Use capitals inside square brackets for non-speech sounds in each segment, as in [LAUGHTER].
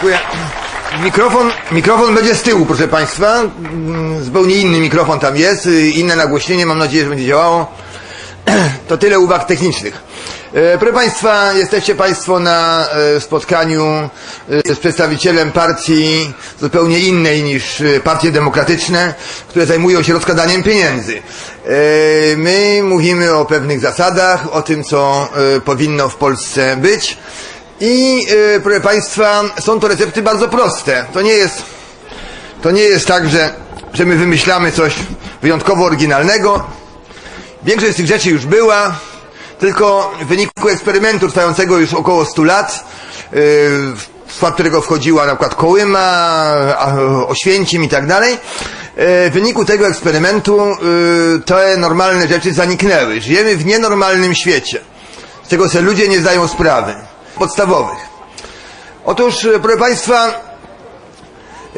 Dziękuję. Mikrofon, mikrofon będzie z tyłu, proszę Państwa. Mm, Zupełnie inny mikrofon tam jest, y, inne nagłośnienie, mam nadzieję, że będzie działało. [CLEARS THROAT] To tyle uwag technicznych. E, Proszę Państwa, jesteście Państwo na e, spotkaniu e, z przedstawicielem partii zupełnie innej niż partie demokratyczne, które zajmują się rozkradaniem pieniędzy. My mówimy o pewnych zasadach, o tym, co powinno w Polsce być. I e, proszę Państwa, są to recepty bardzo proste. To nie jest, to nie jest tak, że, że my wymyślamy coś wyjątkowo oryginalnego. Większość z tych rzeczy już była, tylko w wyniku eksperymentu trwającego już około 100 lat, yy, w skład którego wchodziła na przykład Kołyma, Oświęcim i tak dalej, yy, w wyniku tego eksperymentu yy, te normalne rzeczy zaniknęły. Żyjemy w nienormalnym świecie, z czego sobie ludzie nie zdają sprawy, podstawowych. Otóż, yy, proszę Państwa,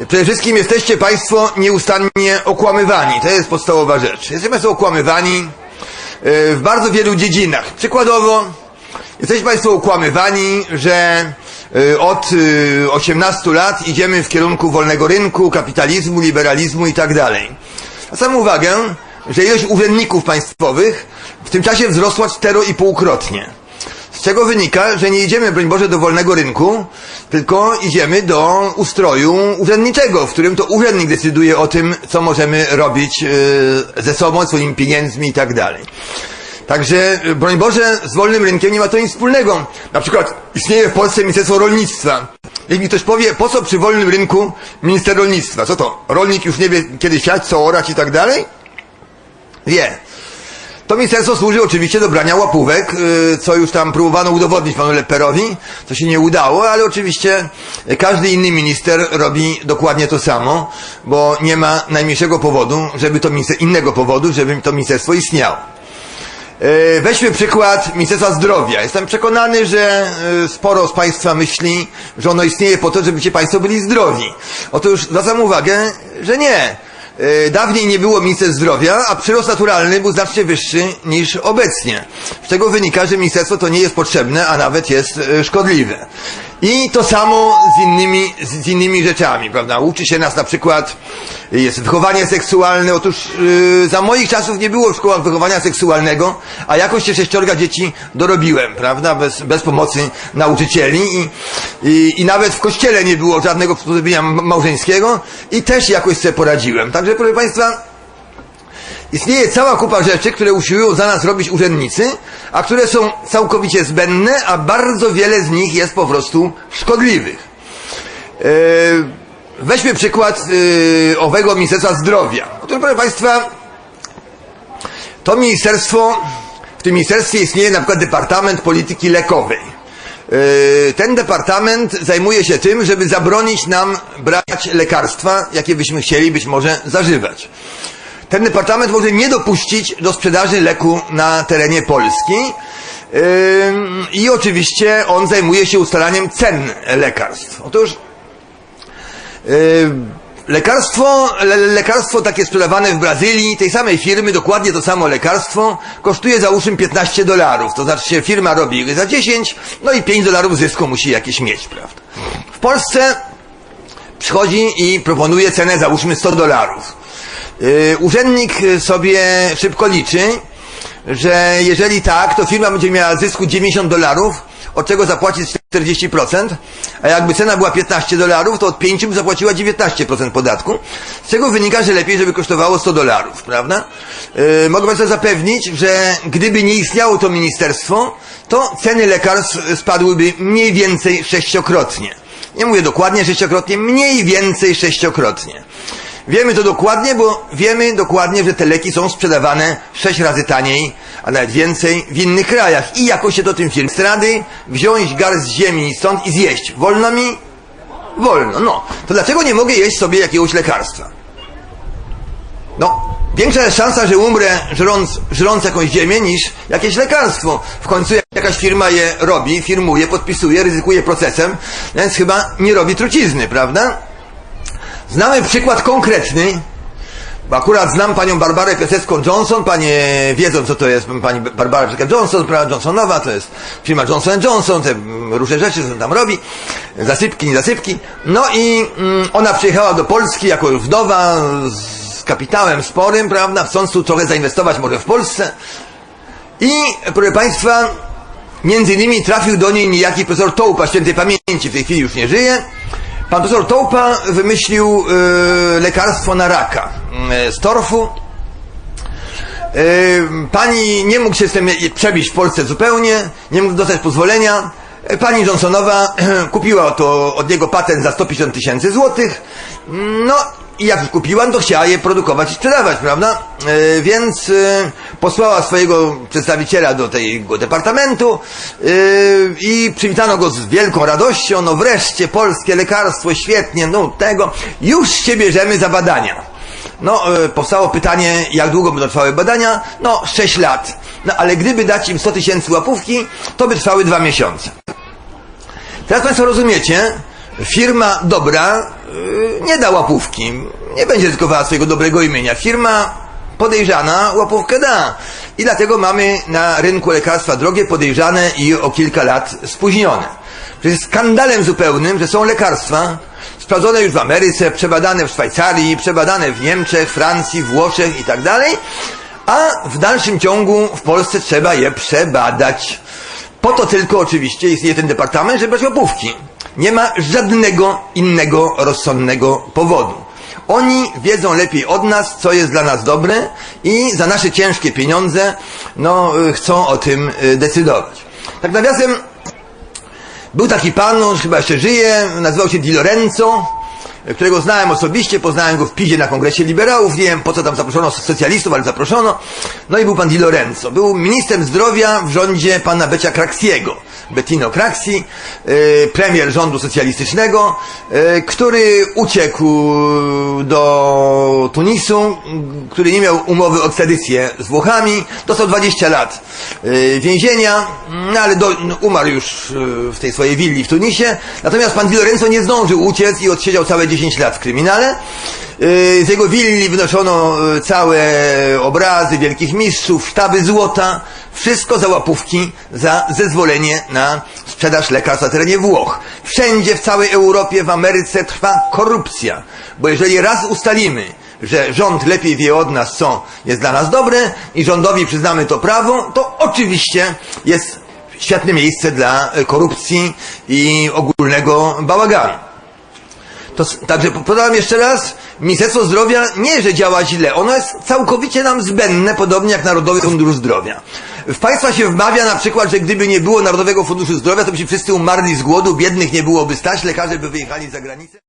Przede wszystkim jesteście Państwo nieustannie okłamywani. To jest podstawowa rzecz. Jesteście Państwo okłamywani e, w bardzo wielu dziedzinach. Przykładowo, jesteście Państwo okłamywani, że e, od e, 18 lat idziemy w kierunku wolnego rynku, kapitalizmu, liberalizmu i tak dalej. Zwracam uwagę, że ilość urzędników państwowych w tym czasie wzrosła cztero i półkrotnie. Z czego wynika, że nie idziemy, broń Boże, do wolnego rynku, tylko idziemy do ustroju urzędniczego, w którym to urzędnik decyduje o tym, co możemy robić yy, ze sobą, swoimi pieniędzmi i tak dalej. Także, yy, broń Boże, z wolnym rynkiem nie ma to nic wspólnego. Na przykład istnieje w Polsce Ministerstwo Rolnictwa. Jeśli mi ktoś powie, po co przy wolnym rynku minister rolnictwa? Co to? Rolnik już nie wie, kiedy siać, co orać i tak dalej? Wie. To ministerstwo służy oczywiście do brania łapówek, yy, co już tam próbowano udowodnić panu Leperowi, co się nie udało, ale oczywiście każdy inny minister robi dokładnie to samo, bo nie ma najmniejszego powodu, żeby to innego powodu, żeby to ministerstwo istniało. Yy, Weźmy przykład Ministerstwa Zdrowia. Jestem przekonany, że yy, sporo z Państwa myśli, że ono istnieje po to, żebyście Państwo byli zdrowi. Otóż zwracam uwagę, że nie. Yy, Dawniej nie było Ministerstwa Zdrowia, a przyrost naturalny był znacznie wyższy niż obecnie. Z czego wynika, że ministerstwo to nie jest potrzebne, a nawet jest yy, szkodliwe. I to samo z innymi, z innymi rzeczami, prawda? Uczy się nas na przykład, jest wychowanie seksualne. Otóż yy, za moich czasów nie było w szkołach wychowania seksualnego, a jakoś się sześciorga dzieci dorobiłem, prawda? Bez, bez pomocy nauczycieli i, i, i nawet w kościele nie było żadnego przysposobienia małżeńskiego i też jakoś sobie poradziłem. Także proszę Państwa, Istnieje cała kupa rzeczy, które usiłują za nas robić urzędnicy, a które są całkowicie zbędne, a bardzo wiele z nich jest po prostu szkodliwych. Yy, weźmy przykład yy, owego Ministerstwa Zdrowia. Otóż, proszę Państwa, to ministerstwo, w tym ministerstwie istnieje na przykład Departament Polityki Lekowej. Yy, Ten departament zajmuje się tym, żeby zabronić nam brać lekarstwa, jakie byśmy chcieli być może zażywać. Ten departament może nie dopuścić do sprzedaży leku na terenie Polski i oczywiście on zajmuje się ustalaniem cen lekarstw. Otóż lekarstwo, le, lekarstwo takie sprzedawane w Brazylii, tej samej firmy, dokładnie to samo lekarstwo, kosztuje załóżmy 15 dolarów. To znaczy się firma robi za 10, no i 5 dolarów zysku musi jakieś mieć, prawda? W Polsce przychodzi i proponuje cenę załóżmy 100 dolarów. Yy, urzędnik sobie szybko liczy, że jeżeli tak, to firma będzie miała zysku 90 dolarów, od czego zapłacić 40%, a jakby cena była 15 dolarów, to od 5 by zapłaciła 19% podatku, z czego wynika, że lepiej, żeby kosztowało 100 dolarów, prawda? Yy, mogę Państwa zapewnić, że gdyby nie istniało to ministerstwo, to ceny lekarstw spadłyby mniej więcej sześciokrotnie. Nie mówię dokładnie sześciokrotnie, mniej więcej sześciokrotnie. Wiemy to dokładnie, bo wiemy dokładnie, że te leki są sprzedawane sześć razy taniej, a nawet więcej w innych krajach. I jakoś się to tym firm strady wziąć garść ziemi stąd i zjeść. Wolno mi? Wolno. No. To dlaczego nie mogę jeść sobie jakiegoś lekarstwa? No. Większa jest szansa, że umrę żrąc, żrąc jakąś ziemię niż jakieś lekarstwo. W końcu jakaś firma je robi, firmuje, podpisuje, ryzykuje procesem, więc chyba nie robi trucizny, prawda? Znamy przykład konkretny, Bo akurat znam panią Barbarę Piasecką-Johnson, panie wiedzą co to jest pani Barbara Piasecka-Johnson, sprawa Johnsonowa, to jest firma Johnson Johnson, te różne rzeczy, co tam robi, zasypki, nie zasypki. No i mm, ona przyjechała do Polski jako wdowa z kapitałem sporym, prawda, chcąc tu trochę zainwestować może w Polsce. I, proszę państwa, między innymi trafił do niej niejaki profesor Tołpa, świętej pamięci, w tej chwili już nie żyje. Pan profesor Tołpa wymyślił e, lekarstwo na raka e, z torfu. E, pani nie mógł się z tym przebić w Polsce zupełnie, nie mógł dostać pozwolenia. E, Pani Johnsonowa [CLEARS THROAT] kupiła to od niego patent za 150 tysięcy złotych. No i jak już kupiła, no to chciała je produkować i sprzedawać, prawda? E, Więc e, posłała swojego przedstawiciela do tego departamentu e, i przywitano go z wielką radością. No wreszcie polskie lekarstwo, świetnie, no tego. Już się bierzemy za badania. No, powstało pytanie, jak długo będą trwały badania? No, 6 lat. No, ale gdyby dać im 100 tysięcy łapówki, to by trwały dwa miesiące. Teraz Państwo rozumiecie, firma dobra yy, nie da łapówki, nie będzie ryzykowała swojego dobrego imienia. Firma podejrzana łapówkę da. I dlatego mamy na rynku lekarstwa drogie, podejrzane i o kilka lat spóźnione. Przecież jest skandalem zupełnym, że są lekarstwa sprawdzone już w Ameryce, przebadane w Szwajcarii, przebadane w Niemczech, Francji, Włoszech i tak dalej, a w dalszym ciągu w Polsce trzeba je przebadać. Po to tylko oczywiście istnieje ten departament, żeby brać łapówki. Nie ma żadnego innego rozsądnego powodu. Oni wiedzą lepiej od nas, co jest dla nas dobre i za nasze ciężkie pieniądze no, y, chcą o tym y, decydować. Tak nawiasem, był taki pan, on chyba jeszcze żyje, nazywał się Di Lorenzo, którego znałem osobiście, poznałem go w Pizie na kongresie liberałów, nie wiem po co tam zaproszono socjalistów, ale zaproszono. No i był pan Di Lorenzo. Był ministrem zdrowia w rządzie pana Becia Craxiego. Bettino Craxi, y, premier rządu socjalistycznego, y, który uciekł do Tunisu, który nie miał umowy o ekstradycję z Włochami, dostał 20 lat y, więzienia, no ale do, no, umarł już w tej swojej willi w Tunisie. Natomiast pan Di Lorenzo nie zdążył uciec i odsiedział całe 10 lat w kryminale. Y, Z jego willi wynoszono y, całe obrazy wielkich mistrzów, sztaby złota, wszystko za łapówki, za zezwolenie na sprzedaż lekarstw na terenie Włoch. Wszędzie w całej Europie, w Ameryce trwa korupcja, bo jeżeli raz ustalimy, że rząd lepiej wie od nas, co jest dla nas dobre i rządowi przyznamy to prawo, to oczywiście jest świetne miejsce dla y, korupcji i ogólnego bałaganu. To, także podam jeszcze raz, Ministerstwo Zdrowia nie, że działa źle, ono jest całkowicie nam zbędne, podobnie jak Narodowy Fundusz Zdrowia. W państwa się wmawia na przykład, że gdyby nie było Narodowego Funduszu Zdrowia, to by się wszyscy umarli z głodu, biednych nie byłoby stać, lekarze by wyjechali za granicę.